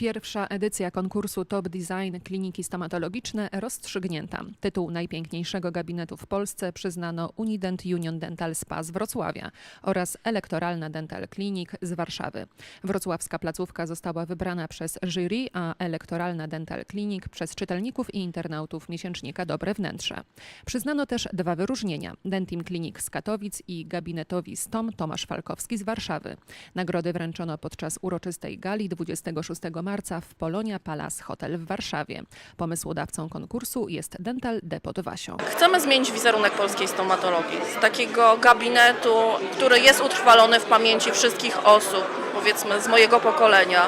Pierwsza edycja konkursu Top Design Kliniki Stomatologiczne rozstrzygnięta. Tytuł najpiękniejszego gabinetu w Polsce przyznano Unident Union Dental Spa z Wrocławia oraz Elektoralna Dental Clinic z Warszawy. Wrocławska placówka została wybrana przez jury, a Elektoralna Dental Clinic przez czytelników i internautów miesięcznika Dobre Wnętrze. Przyznano też dwa wyróżnienia: Dentim Clinic z Katowic i gabinetowi Stom Tomasz Falkowski z Warszawy. Nagrody wręczono podczas uroczystej gali 26 marca w Polonia Palace Hotel w Warszawie. Pomysłodawcą konkursu jest Dental Depot Wasio. Chcemy zmienić wizerunek polskiej stomatologii. Z takiego gabinetu, który jest utrwalony w pamięci wszystkich osób, powiedzmy z mojego pokolenia.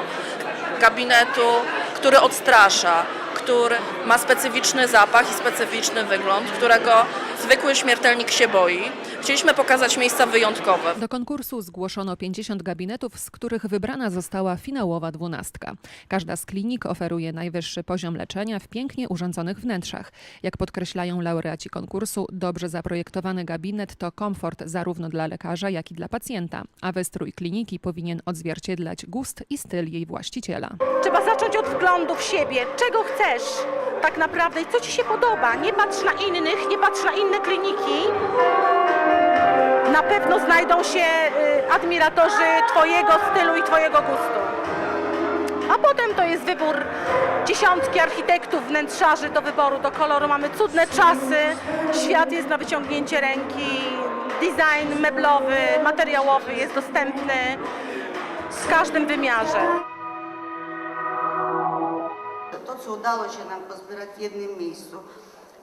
Gabinetu, który odstrasza, który ma specyficzny zapach i specyficzny wygląd, którego zwykły śmiertelnik się boi. Chcieliśmy pokazać miejsca wyjątkowe. Do konkursu zgłoszono 50 gabinetów, z których wybrana została finałowa dwunastka. Każda z klinik oferuje najwyższy poziom leczenia w pięknie urządzonych wnętrzach. Jak podkreślają laureaci konkursu, dobrze zaprojektowany gabinet to komfort zarówno dla lekarza, jak i dla pacjenta, a wystrój kliniki powinien odzwierciedlać gust i styl jej właściciela. Trzeba zacząć od wglądu w siebie. Czego chcesz tak naprawdę i co Ci się podoba. Nie patrz na innych, nie patrz na inne kliniki. Na pewno znajdą się y, admiratorzy Twojego stylu i Twojego gustu. A potem to jest wybór dziesiątki architektów, wnętrzarzy do wyboru, do koloru. Mamy cudne czasy, świat jest na wyciągnięcie ręki, design meblowy, materiałowy jest dostępny w każdym wymiarze. Co udało się nam pozbierać w jednym miejscu,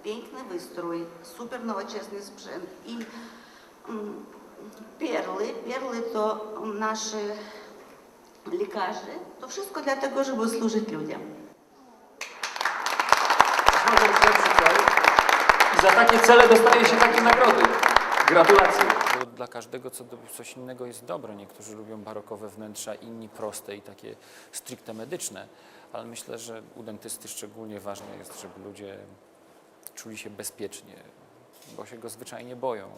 piękny wystrój, super nowoczesny sprzęt i mm, perły, perły to naszych lekarzy, to wszystko dlatego, żeby służyć ludziom. I za takie cele dostaje się takie nagrody. Gratulacje. Dla każdego co, coś innego jest dobre. Niektórzy lubią barokowe wnętrza, inni proste i takie stricte medyczne. Ale myślę, że u dentysty szczególnie ważne jest, żeby ludzie czuli się bezpiecznie, bo się go zwyczajnie boją.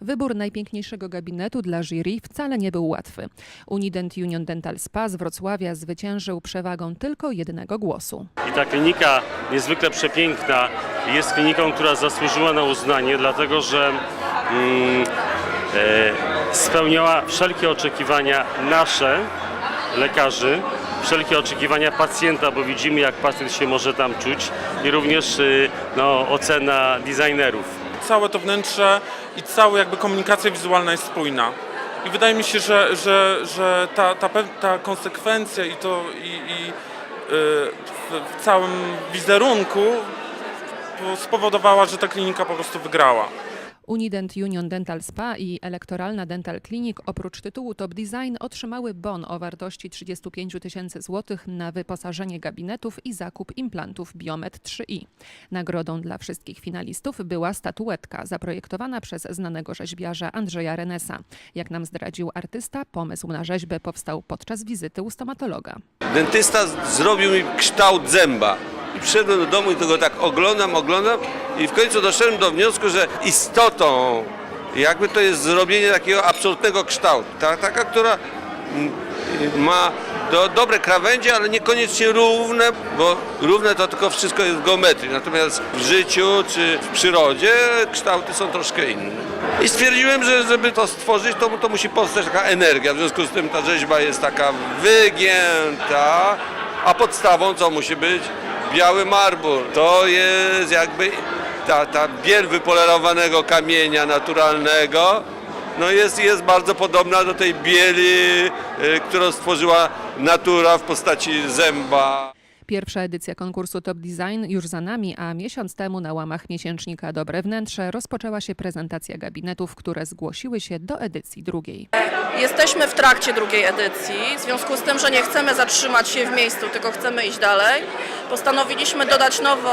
Wybór najpiękniejszego gabinetu dla jury wcale nie był łatwy. Unident Union Dental Spa z Wrocławia zwyciężył przewagą tylko jednego głosu. I ta klinika niezwykle przepiękna jest kliniką, która zasłużyła na uznanie, dlatego że mm, e, spełniała wszelkie oczekiwania nasze, lekarzy, wszelkie oczekiwania pacjenta, bo widzimy jak pacjent się może tam czuć i również y, no, ocena designerów. całe to wnętrze i cała jakby komunikacja wizualna jest spójna. I wydaje mi się, że, że, że ta, ta, ta konsekwencja i to i, i y, w, całym wizerunku po- spowodowała, że ta klinika po prostu wygrała. Unident Union Dental Spa i Elektoralna Dental Clinic oprócz tytułu Top Design otrzymały bon o wartości 35 tysięcy złotych na wyposażenie gabinetów i zakup implantów Biomet 3i. Nagrodą dla wszystkich finalistów była statuetka zaprojektowana przez znanego rzeźbiarza Andrzeja Renesa. Jak nam zdradził artysta, pomysł na rzeźbę powstał podczas wizyty u stomatologa. dentysta zrobił mi kształt zęba. I przyszedłem do domu i tego tak oglądam, oglądam i w końcu doszedłem do wniosku, że istotą jakby to jest zrobienie takiego absolutnego kształtu. Ta, taka, która mm, ma do, dobre krawędzie, ale niekoniecznie równe, bo równe to tylko wszystko jest w geometrii. Natomiast w życiu czy w przyrodzie kształty są troszkę inne. I stwierdziłem, że żeby to stworzyć, to, to musi powstać taka energia. W związku z tym ta rzeźba jest taka wygięta, a podstawą co musi być? Biały marbur. To jest jakby ta, ta biel wypolerowanego kamienia naturalnego. No jest, jest bardzo podobna do tej bieli, y, którą stworzyła natura w postaci zęba. Pierwsza edycja konkursu Top Design już za nami, a miesiąc temu na łamach miesięcznika Dobre Wnętrze rozpoczęła się prezentacja gabinetów, które zgłosiły się do edycji drugiej. Jesteśmy w trakcie drugiej edycji. W związku z tym, że nie chcemy zatrzymać się w miejscu, tylko chcemy iść dalej, postanowiliśmy dodać nową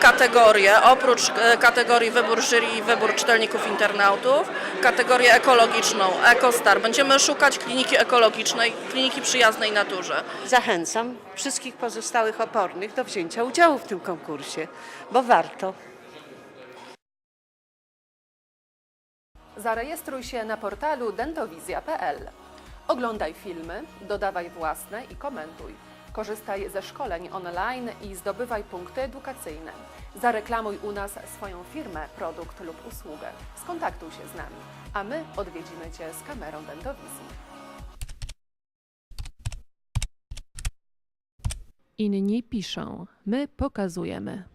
kategorię. Oprócz e, kategorii wybór jury i wybór czytelników internautów, kategorię ekologiczną, EcoStar. Będziemy szukać kliniki ekologicznej, kliniki przyjaznej naturze. Zachęcam wszystkich pozostałych opornych do wzięcia udziału w tym konkursie, bo warto. Zarejestruj się na portalu dentowizja.pl. Oglądaj filmy, dodawaj własne i komentuj. Korzystaj ze szkoleń online i zdobywaj punkty edukacyjne. Zareklamuj u nas swoją firmę, produkt lub usługę. Skontaktuj się z nami, a my odwiedzimy Cię z kamerą Dentowizji. Inni piszą, my pokazujemy.